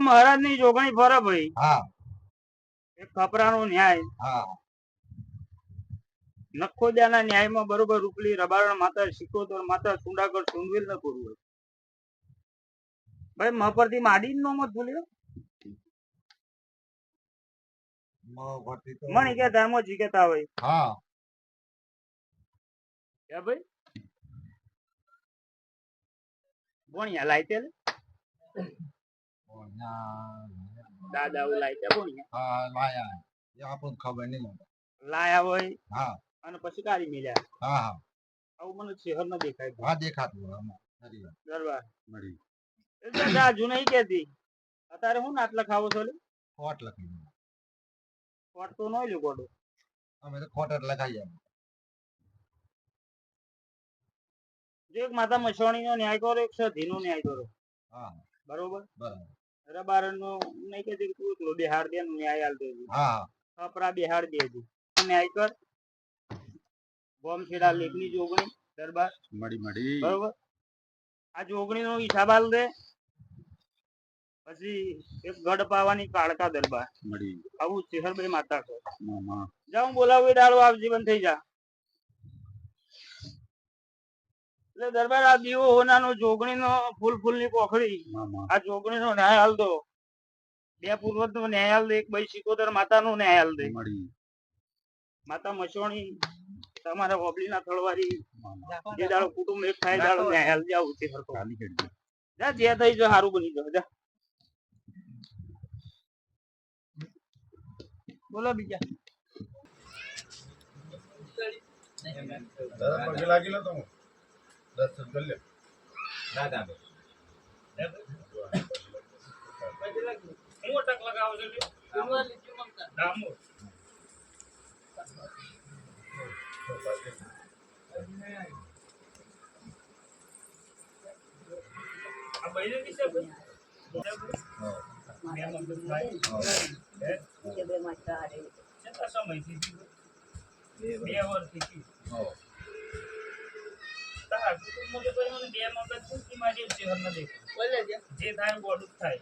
મહારાજની જોગણી ફરે ભાઈ હા. એક કપરાનો ન્યાય. હા. નખોદિયાના ન્યાયમાં બરોબર રૂપલી રબારણ માતા સિકોતર માતા સુંડાગઢ સુંદવીલ ને પૂરું ભાઈ મહપરથી માડી નો મત ભૂલ્યો? મણી કે ધર્મો જીકેતા હોય. હા. હે ભાઈ? ભણ્યા લાયતે લે. ઓના, દાદા ભણ્યા હા લાયા. એ આપણને ખબર નહીં લાયા હોય? હા. અને પછી કાઢી મેલ્યા? હા હા. આવું મને શહેર ન દેખાય. હા દેખાતું. દરબાર. મળી. એટલે રાજુ નહીં કેતી અત્યારે હું નાટ લખાવો છો? ખોટ લખી. કોટ તો નો લ્યો ગોડો અમે તો ખોટ લખાઈ જાય જો એક માતા મસવાણી નો ન્યાય કરો એક સધી નો ન્યાય કરો. હા. બરોબર? બરાબર. રબારણ નો નહીં કે તું તો બિહાર દે ન્યાય આલ દેજો હા. કપરા બિહાર દેજો ન્યાય કર. બોમ છેડા લેખની જોગણી દરબાર. મડી મડી બરોબર? આ જોગણી નો હિસાબ આલ દે. પછી એક ગઢ પાવાની કાળકા દરબાર. મડી આવું શહેર બે માતા મામા. જાઉં બોલાવું ડાળો આવ જીવન થઈ જા. એટલે દરબાર આ દીવો હોનાનો જોગણી નો ફૂલ ફૂલની પોખડી આ જોગણી નો ન્યાય હાલ દો. બે પૂર્વજ નો ન્યાય હાલ દે એક ભાઈ સિકોતર માતા નો ન્યાય હાલ દે. માતા મસોણી તમારા હોબલી ના થળવારી જે દાડો કુટુંબ એક થાય દાડો ન્યાય હાલ જાવ છે. જા જે થઈ જો સારું બની જાવ જા. બોલો બીજા. દાદા પગે હું અટક લગાવો છો લ્યો? ડામો. આ બૈરી ની છે ભાઈ? બે મગજ ભાઈ. હે? કેટલા સમયથી થયું? બે વર્ષથી કુટુંબમાં તો કોઈ મને બે મગજ પૂરતી મારી શહેર ન જે થાય બોડું થાય.